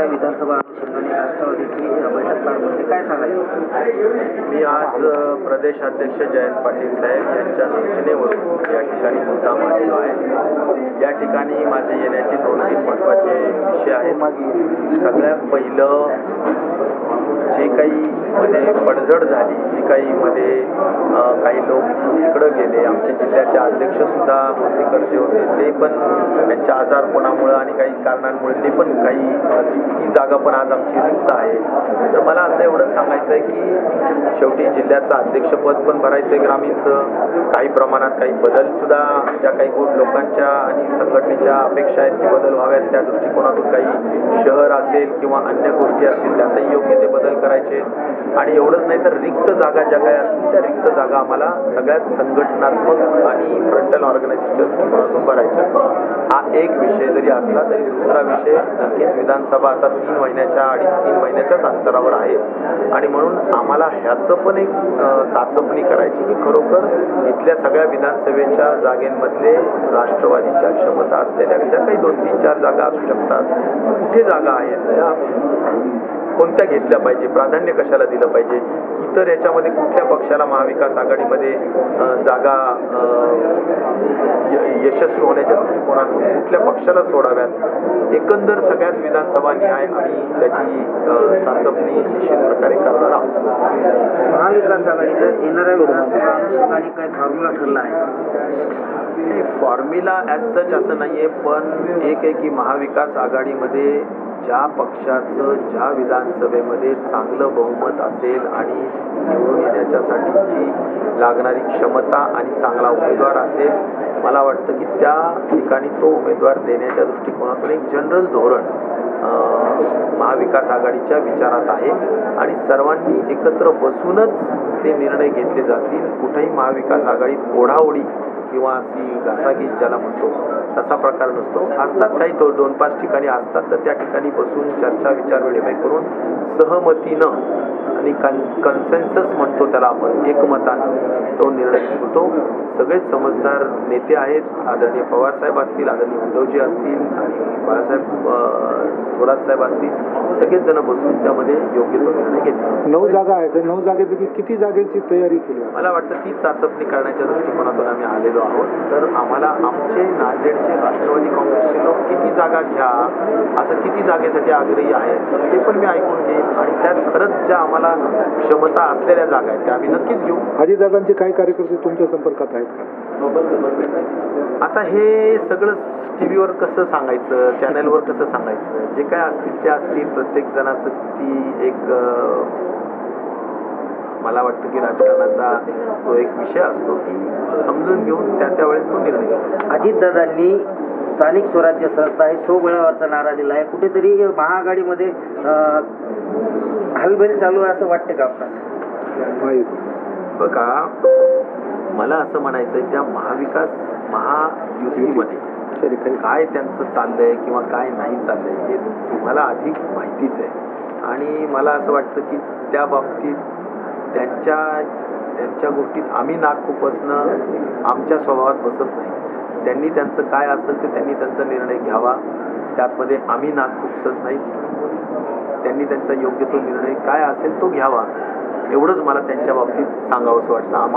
येणाऱ्या विधानसभा अनुषंगाने राष्ट्रवादीची बैठक पार पडली काय सांगायचं मी आज प्रदेशाध्यक्ष जयंत पाटील साहेब यांच्या सूचनेवरून या ठिकाणी मुद्दाम आलेलो आहे. या ठिकाणी माझे येण्याचे दोन तीन महत्त्वाचे विषय आहेत. सगळ्यात पहिलं जे काही मध्ये पडझड झाली काहीमध्ये काही लोक इकडं गेले. आमचे जिल्ह्याचे अध्यक्षसुद्धा भोसेकर होते. ते पण त्यांच्या आजारपणामुळं आणि काही कारणांमुळे ते पण काही ती जागा पण आज आमची रिक्त आहे. तर मला असं एवढंच सांगायचं आहे की शेवटी जिल्ह्याचं अध्यक्षपद पण भरायचं आहे ग्रामीणचं. काही प्रमाणात काही बदलसुद्धा ज्या काही गो- लोकांच्या आणि संघटनेच्या अपेक्षा आहेत ते बदल व्हाव्यात त्या दृष्टिकोनातून काही शहर असेल किंवा अन्य गोष्टी असतील त्यातही योग्य ते बदल करायचे. आणि एवढंच नाही तर रिक्त जागा ज्या काही असतील त्या रिक्त जागा आम्हाला सगळ्यात संघटनात्मक आणि फ्रंटल ऑर्गनायझेशनच्या दृष्टिकोनातून भरायच्या एक विषय जरी असला तरी दुसरा विषय नक्कीच विधानसभा आता तीन महिन्याच्या अडीच तीन महिन्याच्याच अंतरावर आहे. आणि म्हणून आम्हाला ह्याचं पण एक चाचपणी करायची की खरोखर इथल्या सगळ्या विधानसभेच्या जागेंमधले राष्ट्रवादीच्या क्षमता असलेल्या ज्या काही दोन तीन चार जागा असू शकतात कुठे जागा आहेत त्या कोणत्या घेतल्या पाहिजे प्राधान्य कशाला दिलं पाहिजे इतर याच्यामध्ये कुठल्या पक्षाला महाविकास आघाडीमध्ये जागा यशस्वी होण्याच्या दृष्टिकोनातून कुठल्या पक्षाला सोडाव्यात? एकंदर सगळ्यात विधानसभा निहाय आणि त्याची चाचपणी निश्चित प्रकारे करणार आहोत. महाविकास आघाडीचं येणाऱ्या विधानसभा अनुषंगाने काय फॉर्म्युला ठरला आहे? फॉर्म्युला ॲज सच असं नाही आहे पण एक आहे की महाविकास आघाडीमध्ये ज्या पक्षाचं ज्या विधानसभेमध्ये चांगलं बहुमत असेल आणि निवडून येण्याच्यासाठीची लागणारी क्षमता आणि चांगला उमेदवार असेल मला वाटतं की त्या ठिकाणी तो उमेदवार देण्याच्या दृष्टिकोनातून एक जनरल धोरण महाविकास आघाडीच्या विचारात आहे आणि सर्वांनी एकत्र बसूनच ते निर्णय घेतले जातील. कुठेही महाविकास आघाडीत ओढाओढी किंवा अशी घासाघीस ज्याला म्हणतो तसा प्रकार नसतो. असतात काही दो दोन पाच ठिकाणी असतात तर त्या ठिकाणी बसून चर्चा विचार विनिमय करून सहमतीनं आणि कन कन्सेन्सस म्हणतो त्याला आपण एकमतानं तो निर्णय होतो सगळेच समजदार नेते आहेत. आदरणीय पवारसाहेब असतील आदरणीय उद्धवजी असतील आणि बाळासाहेब थोरात साहेब असतील सगळेच जण बसून त्यामध्ये योग्य तो निर्णय घेतील. नऊ जागा आहेत. नऊ जागेपैकी किती जागेची तयारी केली आहे? मला वाटतं ती चाचपणी करण्याच्या दृष्टिकोनातून आम्ही आलेलो आहोत. तर आम्हाला आमचे नांदेडचे राष्ट्रवादी काँग्रेसचे लोक किती जागा घ्या असं किती जागेसाठी आग्रही आहेत ते पण मी ऐकून घेईन. आणि त्यात खरंच ज्या आम्हाला क्षमता असलेल्या जागा आहेत त्या आम्ही नक्कीच घेऊ. अजितदादांचे काही कार्यकर्ते तुमच्या संपर्कात आहेत का? आता हे सगळं टी व्हीवर कसं सांगायचं? चॅनलवर कसं सांगायचं? जे काय असतील ते असतील. प्रत्येक जणाचं ती एक मला वाटतं की राजकारणाचा तो एक विषय असतो की समजून घेऊन त्या त्यावेळेस तो निर्णय घ्यावा अजितदादांनी स्थानिक स्वराज्य संस्था हे सोबळावरचा नारा दिला आहे. कुठेतरी महाआघाडीमध्ये हलबेल चालू आहे असं वाटतं का आपल्याला बघा मला असं म्हणायचं आहे त्या महाविकास महायुतीमध्ये तरी काही काय त्यांचं चाललंय किंवा काय नाही चाललंय हे तुम्हाला अधिक माहितीच आहे. आणि मला असं वाटतं की त्या बाबतीत त्यांच्या त्यांच्या गोष्टीत आम्ही नाक खुपसणं आमच्या स्वभावात बसत नाही. त्यांनी त्यांचं काय असेल ते त्यांनी त्यांचा निर्णय घ्यावा. त्यातमध्ये आम्ही नाक खुपसत नाही. त्यांनी त्यांचा योग्य तो निर्णय काय असेल तो घ्यावा. एवढंच मला त्यांच्या बाबतीत सांगावंसं वाटतं. आम्हा